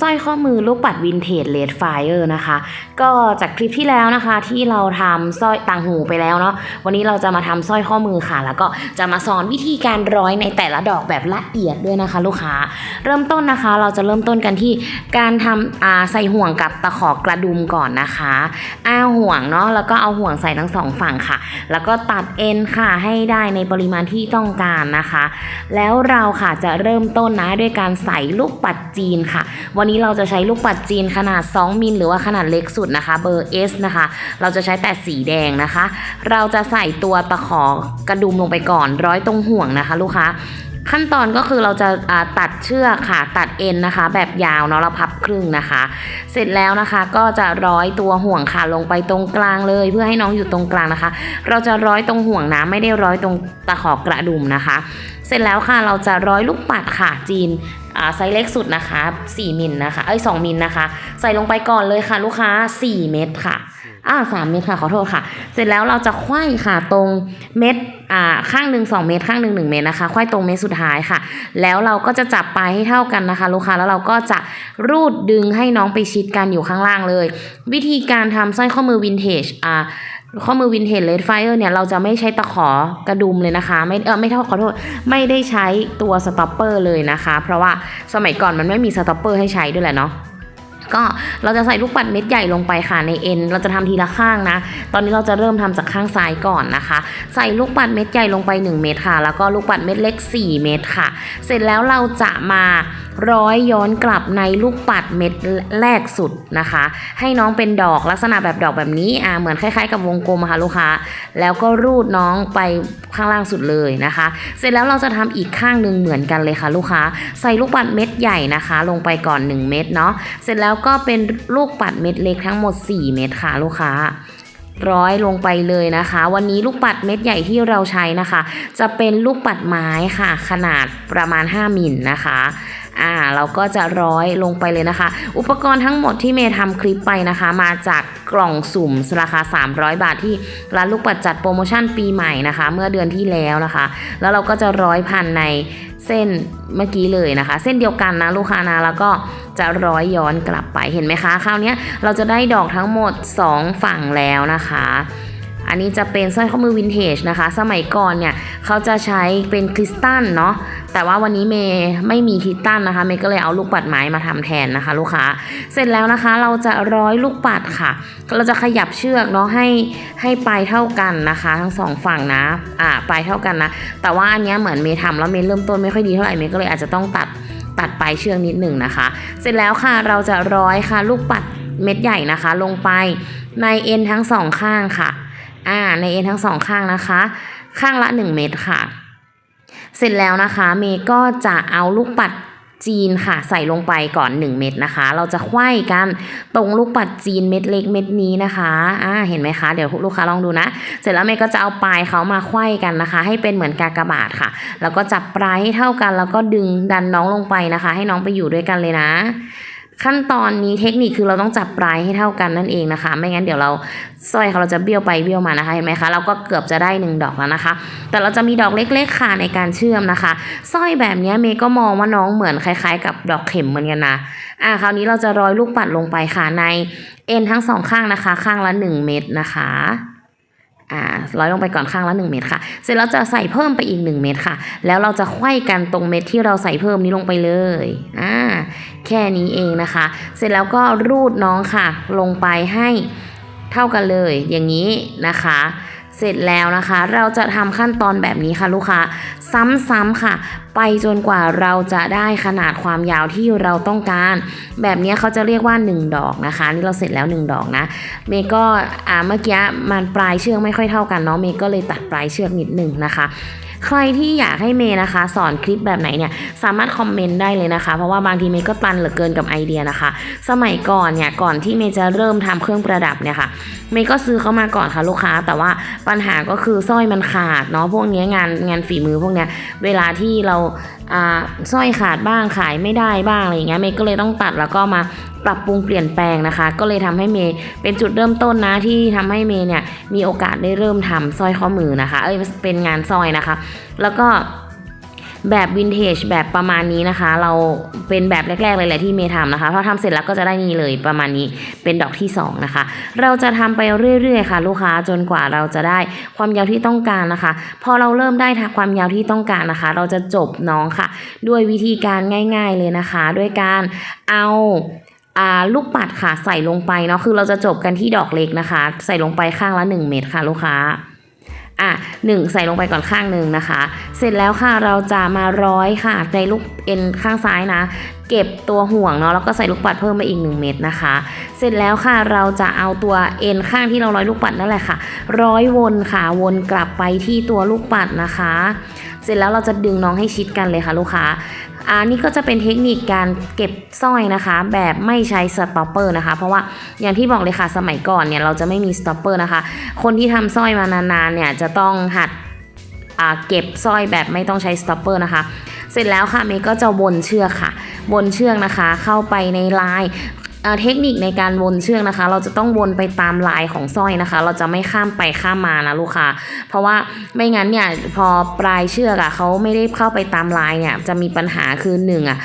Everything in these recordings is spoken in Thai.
สร้อยข้อมือลูกปัดวินเทจเลดไฟเออร์นะคะ ก็จากคลิปที่แล้วนะคะ ที่เราทำสร้อยต่างหูไปแล้วเนาะวันนี้เราจะมาทำสร้อยข้อมือค่ะ แล้วก็จะมาสอนวิธีการร้อยในแต่ละดอกแบบละเอียดด้วยนะคะ ลูกค้า เริ่มต้นนะคะ เราจะเริ่มต้นกันที่การทำอ่าใส่ห่วงกับตะขอกระดุมก่อนนะคะอ้าห่วงเนาะแล้วก็เอาห่วงใส่ทั้งสองฝั่งค่ะ แล้วก็ตัดเอ็นค่ะให้ได้ในปริมาณที่ต้องการนะคะ แล้วเราค่ะจะเริ่มต้นนะด้วยการใส่ลูกปัดจีนค่ะ วันนี้เราจะใช้ลูกปัดจีนขนาด 2มิลหรือว่าขนาดเล็กสุดนะคะ เบอร์ S นะคะ เราจะใช้แต่สีแดงนะคะ เราจะใส่ตัวตะขอกระดุมลงไปก่อนร้อยตรงห่วงนะคะ ลูกค้า ขั้นตอนก็คือเราจะาตัดเชือกค่ะ ตัดเอ็นนะคะ แบบยาวเนาะเราพับครึ่งนะคะ เสร็จแล้วนะคะก็จะร้อยตัวห่วงค่ะลงไปตรงกลางเลย เพื่อให้น้องอยู่ตรงกลางนะคะ เราจะร้อยตรงห่วงนะไม่ได้ร้อยตรงตะขอกระดุมนะคะ เสร็จแล้วค่ะเราจะร้อยลูกปัดค่ะจีนไซส์เล็กสุดนะคะ 4มิลนะคะเอ้ย2มิลนะคะ ใส่ลงไปก่อนเลยค่ะ ลูกค้า 4 เม็ดค่ะ อ่าสามเม็ดค่ะขอโทษค่ะ เสร็จแล้วเราจะไขว้ค่ะตรงเม็ดอ่าข้างหนึ่ง2เม็ดข้างหนึ่ง1เม็ดนะคะไขว้ตรงเม็ดสุดท้ายค่ะ แล้วเราก็จะจับปลายให้เท่ากันนะคะ ลูกค้าแล้วเราก็จะรูดดึงให้น้องไปชิดกันอยู่ข้างล่างเลย วิธีการทำสร้อยข้อมือวินเทจอ่าข้อมือวินเทจเลดไฟเออร์เนี่ยเราจะไม่ใช้ตะขอกระดุมเลยนะคะ ไม่เออไม่เท่าขอโทษไม่ได้ใช้ตัวสต็อปเปอร์เลยนะคะ เพราะว่าสมัยก่อนมันไม่มีสต็อปเปอร์ให้ใช้ด้วยแหละเนาะ ก็เราจะใส่ลูกปัดเม็ดใหญ่ลงไปค่ะในเอ็นเราจะทำทีละข้างนะ ตอนนี้เราจะเริ่มทำจากข้างซ้ายก่อนนะคะ ใส่ลูกปัดเม็ดใหญ่ลงไป 1 เม็ดค่ะ แล้วก็ลูกปัดเม็ดเล็ก 4 เม็ดค่ะ เสร็จแล้วเราจะมาร้อยย้อนกลับในลูกปัดเม็ดแรกสุดนะคะ ให้น้องเป็นดอกลักษณะแบบดอกแบบนี้อ่าเหมือนคล้ายๆ กับวงกลมค่ะลูกค้า แล้วก็รูดน้องไปข้างล่างสุดเลยนะคะ เสร็จแล้วเราจะทำอีกข้างหนึ่งเหมือนกันเลยค่ะลูกค้า ใส่ลูกปัดเม็ดใหญ่นะคะ ลงไปก่อน 1 เม็ดเนาะเสร็จแล้วก็เป็นลูกปัดเม็ดเล็กทั้งหมด 4 เม็ดค่ะลูกค้า ร้อยลงไปเลยนะคะ วันนี้ลูกปัดเม็ดใหญ่ที่เราใช้นะคะ จะเป็นลูกปัดไม้ค่ะ ขนาดประมาณ 5มิลนะคะอ่าเราก็จะร้อยลงไปเลยนะคะ อุปกรณ์ทั้งหมดที่เมย์ทำคลิปไปนะคะ มาจากกล่องสุ่มราคา 300 บาทที่ร้านลูกปัดจัดโปรโมชั่นปีใหม่นะคะ เมื่อเดือนที่แล้วนะคะ แล้วเราก็จะร้อยพันใน เส้นเมื่อกี้เลยนะคะ เส้นเดียวกันนะลูกค้านะแล้วก็จะร้อยย้อนกลับไปเห็นไหมคะ คราวเนี้ยเราจะได้ดอกทั้งหมด 2 ฝั่งแล้วนะคะ อันนี้จะเป็นสร้อยข้อมือวินเทจนะคะ สมัยก่อนเนี่ยเขาจะใช้เป็นคริสตัลเนาะ แต่ว่าวันนี้เมย์ไม่มีคริสตัลนะคะ เมย์ก็เลยเอาลูกปัดไม้มาทำแทนนะคะ ลูกค้า เสร็จแล้วนะคะ เราจะร้อยลูกปัดค่ะ เราจะขยับเชือกเนาะให้ให้ปลายเท่ากันนะคะ ทั้งสองฝั่งนะ อ่าปลายเท่ากันนะ แต่ว่าอันนี้เหมือนเมย์ทำแล้วเมย์เริ่มต้นไม่ค่อยดีเท่าไหร่ เมย์ก็เลยอาจจะต้องตัดตัดปลายเชือกนิดหนึ่งนะคะ เสร็จแล้วค่ะ เราจะร้อยค่ะลูกปัดเม็ดใหญ่นะคะ ลงไปในเอ็นทั้งสองข้างค่ะ อ่าในเอ็นทั้งสองข้างนะคะ ข้างละ 1 เม็ดค่ะ เสร็จแล้วนะคะ เมย์ก็จะเอาลูกปัดจีนค่ะใส่ลงไปก่อน 1 เม็ดนะคะ เราจะไขว้กันตรงลูกปัดจีนเม็ดเล็กเม็ดนี้นะคะอ่าเห็นไหมคะ เดี๋ยวลูกค้าลองดูนะ เสร็จแล้วเมย์ก็จะเอาปลายเขามาไขว้กันนะคะ ให้เป็นเหมือนกากบาทค่ะ แล้วก็จับปลายให้เท่ากัน แล้วก็ดึงดันน้องลงไปนะคะ ให้น้องไปอยู่ด้วยกันเลยนะ ขั้นตอนนี้เทคนิคคือเราต้องจับปลายให้เท่ากันนั่นเองนะคะ ไม่งั้นเดี๋ยวเราสร้อยเขาเราจะเบี้ยวไปเบี้ยวมานะคะเห็นไหมคะเราก็เกือบจะได้หนึ่งดอกแล้วนะคะ แต่เราจะมีดอกเล็ก ๆค่ะในการเชื่อมนะคะสร้อยแบบนี้เมย์ก็มองว่าน้องเหมือนคล้าย ๆ กับดอกเข็มเหมือนกันนะอ่าคราวนี้เราจะร้อยลูกปัดลงไปค่ะในเอ็นทั้งสองข้างนะคะ ข้างละ 1 เม็ดนะคะ ร้อยลงไปก่อนข้างละ1เม็ดค่ะ เสร็จแล้วจะใส่เพิ่มไปอีก 1 เม็ดค่ะ แล้วเราจะไขว้กันตรงเม็ดที่เราใส่เพิ่มนี้ลงไปเลยอ่าแค่นี้เองนะคะ เสร็จแล้วก็รูดน้องค่ะ ลงไปให้เท่ากันเลยอย่างนี้นะคะ เสร็จแล้วนะคะ เราจะทำขั้นตอนแบบนี้ค่ะลูกค้า ซ้ำๆค่ะ ไปจนกว่าเราจะได้ขนาดความยาวที่เราต้องการ แบบนี้เขาจะเรียกว่า 1 ดอกนะคะนี่เราเสร็จแล้ว 1 ดอกนะเมก็อ่าเมื่อกี้มันปลายเชือกไม่ค่อยเท่ากันเนาะเมก็เลยตัดปลายเชือกนิดหนึ่งนะคะ ใครที่อยากให้เมย์นะคะ สอนคลิปแบบไหนเนี่ยสามารถคอมเมนต์ได้เลยนะคะ เพราะว่าบางทีเมย์ก็ตันเหลือเกินกับไอเดียนะคะ สมัยก่อนเนี่ยก่อนที่เมย์จะเริ่มทำเครื่องประดับเนี่ยค่ะเมย์ก็ซื้อเข้ามาก่อนค่ะลูกค้า แต่ว่าปัญหาก็คือสร้อยมันขาดเนาะพวกเนี้ยงานงานฝีมือพวกเนี้ยเวลาที่เรา สร้อยขาดบ้างขายไม่ได้บ้างอะไรอย่างเงี้ยเมย์ก็เลยต้องตัดแล้วก็มาปรับปรุงเปลี่ยนแปลงนะคะ ก็เลยทำให้เมย์เป็นจุดเริ่มต้นนะที่ทำให้เมย์เนี่ยมีโอกาสได้เริ่มทำสร้อยข้อมือนะคะ เอ้ยเป็นงานสร้อยนะคะ แล้วก็ แบบวินเทจแบบประมาณนี้นะคะ เราเป็นแบบแรกๆเลยแหละที่เมย์ทำนะคะพอทำเสร็จแล้วก็จะได้นี่เลยประมาณนี้เป็นดอกที่สองนะคะ เราจะทำไปเรื่อยๆค่ะ ลูกค้าจนกว่าเราจะได้ความยาวที่ต้องการนะคะ พอเราเริ่มได้ความยาวที่ต้องการนะคะ เราจะจบน้องค่ะ ด้วยวิธีการง่าย ๆเลยนะคะ ด้วยการเอาอ่าลูกปัดค่ะใส่ลงไปเนาะคือเราจะจบกันที่ดอกเล็กนะคะ ใส่ลงไปข้างละ 1 เม็ดค่ะลูกค้า อะหนึ่งใส่ลงไปก่อนข้างหนึ่งนะคะ เสร็จแล้วค่ะเราจะมาร้อยค่ะในลูกเอ็นข้างซ้ายนะ เก็บตัวห่วงเนาะแล้วก็ใส่ลูกปัดเพิ่มไปอีก 1 เม็ดนะคะ เสร็จแล้วค่ะเราจะเอาตัวเอ็นข้างที่เราร้อยลูกปัดนั่นแหละค่ะ ร้อยวนค่ะวนกลับไปที่ตัวลูกปัดนะคะ เสร็จแล้วเราจะดึงน้องให้ชิดกันเลยค่ะลูกค้าอันนี้ก็จะเป็นเทคนิคการเก็บสร้อยนะคะ แบบไม่ใช้สต็อปเปอร์นะคะ เพราะว่าอย่างที่บอกเลยค่ะสมัยก่อนเนี่ยเราจะไม่มีสต็อปเปอร์นะคะ คนที่ทำสร้อยมานานๆเนี่ยจะต้องหัดเก็บสร้อยแบบไม่ต้องใช้สต็อปเปอร์นะคะ เสร็จแล้วค่ะเมย์ก็จะวนเชือกค่ะ วนเชือกนะคะ เข้าไปในลาย เเทคนิคในการวนเชือกนะคะ เราจะต้องวนไปตามลายของสร้อยนะคะ เราจะไม่ข้ามไปข้ามมานะลูกค้าเพราะว่าไม่งั้นเนี่ยพอปลายเชือกอะเขาไม่ได้เข้าไปตามลายเนี่ยจะมีปัญหาคือหนึ่งอะ่ะ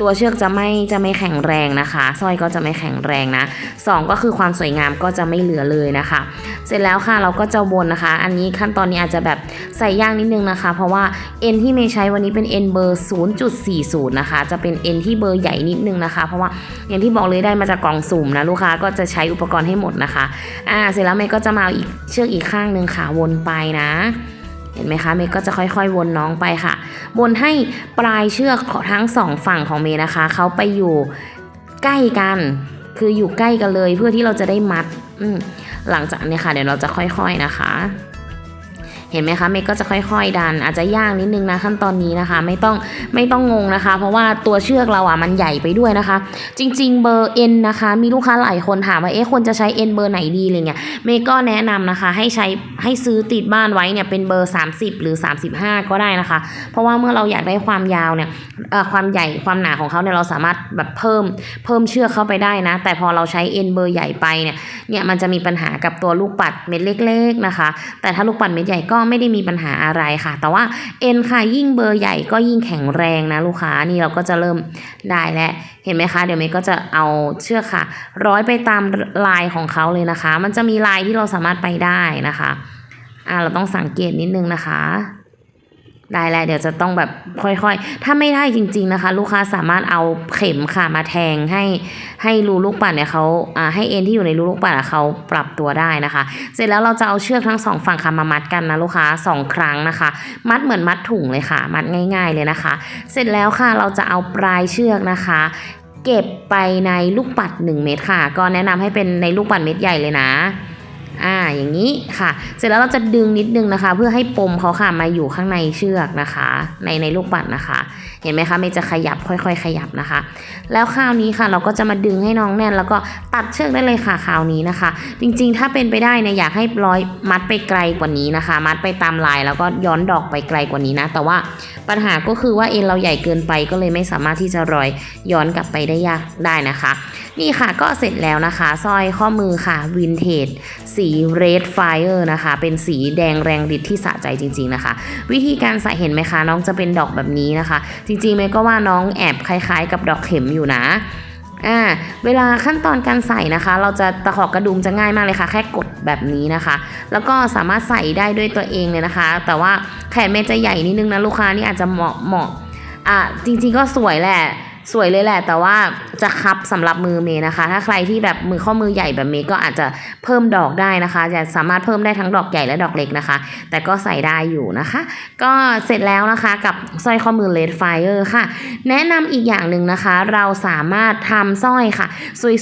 ตัวเชือกจะไม่จะไม่แข็งแรงนะคะสร้อยก็จะไม่แข็งแรงนะสองก็คือความสวยงามก็จะไม่เหลือเลยนะคะ เสร็จแล้วค่ะเราก็จะวนนะคะ อันนี้ขั้นตอนนี้อาจจะแบบใส่ยากนิดนึงนะคะ เพราะว่าเอ็นที่เมย์ใช้วันนี้เป็นเอ็นเบอร์ 0.40 นะคะ จะเป็นเอ็นที่เบอร์ใหญ่นิดนึงนะคะ เพราะว่าอย่างที่บอกเลยได้มาจากกล่องสุ่มนะลูกค้าก็จะใช้อุปกรณ์ให้หมดนะคะอ่าเสร็จแล้วเมย์ก็จะมาอาอีกเชือกอีกข้างหนึ่งค่ะวนไปนะ เห็นไหมคะเมย์ก็จะค่อยๆ วนน้องไปค่ะ วนให้ปลายเชือกทั้งสองฝั่งของเมย์นะคะเขาไปอยู่ใกล้กัน คืออยู่ใกล้กันเลยเพื่อที่เราจะได้มัดอืหลังจากนี้ค่ะ เดี๋ยวเราจะค่อยๆนะคะ เห็นไหมคะเมย์ก็จะค่อย ๆ ดัน อาจจะยากนิดนึงนะขั้นตอนนี้นะคะ ไม่ต้องไม่ต้องงงนะคะ เพราะว่าตัวเชือกเราอะมันใหญ่ไปด้วยนะคะ จริง ๆ เบอร์ N นะคะ มีลูกค้าหลายคนถามว่าเอ๊ะควรจะใช้ N เบอร์ไหนดีอะไรเงี้ยเมย์ก็แนะนำนะคะ ให้ใช้ให้ซื้อติดบ้านไว้เนี่ยเป็นเบอร์ 30 หรือ 35 ก็ได้นะคะ เพราะว่าเมื่อเราอยากได้ความยาวเนี่ยความใหญ่ความหนาของเขาเนี่ยเราสามารถแบบเพิ่มเพิ่มเชือกเข้าไปได้นะ แต่พอเราใช้ N เบอร์ใหญ่ไปเนี่ยเนี่ยมันจะมีปัญหากับตัวลูกปัดเม็ดเล็ก ๆนะคะ แต่ถ้าลูกปัดเม็ดใหญ่ก็ไม่ได้มีปัญหาอะไรค่ะ แต่ว่า N ค่ะยิ่งเบอร์ใหญ่ก็ยิ่งแข็งแรงนะลูกค้านี่เราก็จะเริ่มได้แล้วเห็นไหมคะ เดี๋ยวเมย์ก็จะเอาเชือกค่ะ ร้อยไปตามลายของเขาเลยนะคะ มันจะมีลายที่เราสามารถไปได้นะคะอ่าเราต้องสังเกตนิดนึงนะคะ ได้แล้วเดี๋ยวจะต้องแบบค่อยๆ ถ้าไม่ได้จริง ๆนะคะ ลูกค้าสามารถเอาเข็มค่ะมาแทงให้ให้รูลูกปัดเนี่ยเขาอ่าให้เอ็นที่อยู่ในรูลูกปัดเขาปรับตัวได้นะคะ เสร็จแล้วเราจะเอาเชือกทั้งสองฝั่งค่ะมามัดกันนะลูกค้าสองครั้งนะคะ มัดเหมือนมัดถุงเลยค่ะ มัดง่าย ๆเลยนะคะ เสร็จแล้วค่ะเราจะเอาปลายเชือกนะคะเก็บไปในลูกปัด 1 เม็ดค่ะ ก็แนะนำให้เป็นในลูกปัดเม็ดใหญ่เลยนะ อ่าอย่างนี้ค่ะ เสร็จแล้วเราจะดึงนิดนึงนะคะ เพื่อให้ปมเขาค่ะมาอยู่ข้างในเชือกนะคะ ในในลูกปัดนะคะ เห็นไหมคะเมย์จะขยับค่อย ๆ ขยับนะคะ แล้วคราวนี้ค่ะ เราก็จะมาดึงให้น้องแน่น แล้วก็ตัดเชือกได้เลยค่ะคราวนี้นะคะ จริงๆ ถ้าเป็นไปได้เนี่ยอยากให้ร้อยมัดไปไกลกว่านี้นะคะ มัดไปตามลายแล้วก็ย้อนดอกไปไกลกว่านี้นะ แต่ว่าปัญหาก็คือว่าเอ็นเราใหญ่เกินไปก็เลยไม่สามารถที่จะร้อยย้อนกลับไปได้ยากได้นะคะ นี่ค่ะก็เสร็จแล้วนะคะสร้อยข้อมือค่ะวินเทจสีี Red Fire นะคะ เป็นสีแดงแรงฤทธิ์ที่สะใจจริง ๆนะคะ วิธีการใส่เห็นไหมคะ น้องจะเป็นดอกแบบนี้นะคะ จริงๆเมย์ก็ว่าน้องแอบคล้ายๆ กับดอกเข็มอยู่นะอ่าเวลาขั้นตอนการใส่นะคะ เราจะตะขอกระดุมจะง่ายมากเลยค่ะ แค่กดแบบนี้นะคะ แล้วก็สามารถใส่ได้ด้วยตัวเองเลยนะคะ แต่ว่าแขนเมย์จะใหญ่นิดนึงนะลูกค้านี่อาจจะเหมาะเหมาะอะจริงๆก็สวยแหละ สวยเลยแหละ แต่ว่าจะคับสำหรับมือเมนะคะ ถ้าใครที่แบบมือข้อมือใหญ่แบบเมก็อาจจะเพิ่มดอกได้นะคะ จะสามารถเพิ่มได้ทั้งดอกใหญ่และดอกเล็กนะคะ แต่ก็ใส่ได้อยู่นะคะ ก็เสร็จแล้วนะคะกับสร้อยข้อมือ Red Fire ค่ะ แนะนำอีกอย่างหนึ่งนะคะ เราสามารถทำสร้อยค่ะ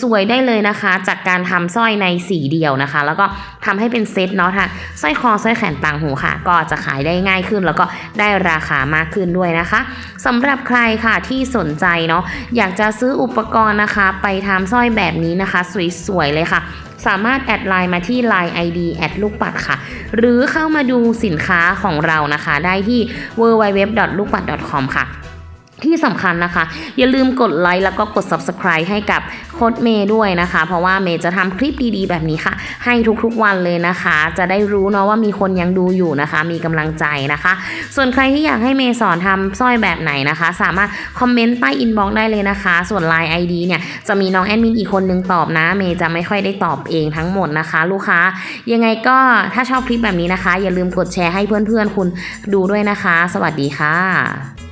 สวยๆได้เลยนะคะ จากการทำสร้อยในสีเดียวนะคะ แล้วก็ทำให้เป็นเซตเนาะค่ะสร้อยคอสร้อยแขนต่างหูค่ะ ก็จะขายได้ง่ายขึ้น แล้วก็ได้ราคามากขึ้นด้วยนะคะสำหรับใครค่ะที่สนใจเนาะอยากจะซื้ออุปกรณ์นะคะ ไปทำสร้อยแบบนี้นะคะ สวยๆเลยค่ะ สามารถแอดไลน์มาที่ Line ID แอดลูกปัดค่ะ หรือเข้ามาดูสินค้าของเรานะคะ ได้ที่ www ลูกปัด .com ค่ะ ที่สำคัญนะคะ อย่าลืมกดไลค์แล้วก็กด subscribe ให้กับโค้ดเมย์ด้วยนะคะ เพราะว่าเมย์จะทำคลิปดีๆ แบบนี้ค่ะ ให้ทุกๆวันเลยนะคะ จะได้รู้เนาะว่ามีคนยังดูอยู่นะคะ มีกำลังใจนะคะ ส่วนใครที่อยากให้เมย์สอนทำสร้อยแบบไหนนะคะ สามารถคอมเมนต์ใต้อินบ็อกซ์ได้เลยนะคะ ส่วน Line ID เนี่ยจะมีน้องแอดมินอีกคนนึงตอบนะ เมย์จะไม่ค่อยได้ตอบเองทั้งหมดนะคะ ลูกค้า ยังไงก็ถ้าชอบคลิปแบบนี้นะคะ อย่าลืมกดแชร์ให้เพื่อนๆคุณดูด้วยนะคะ สวัสดีค่ะ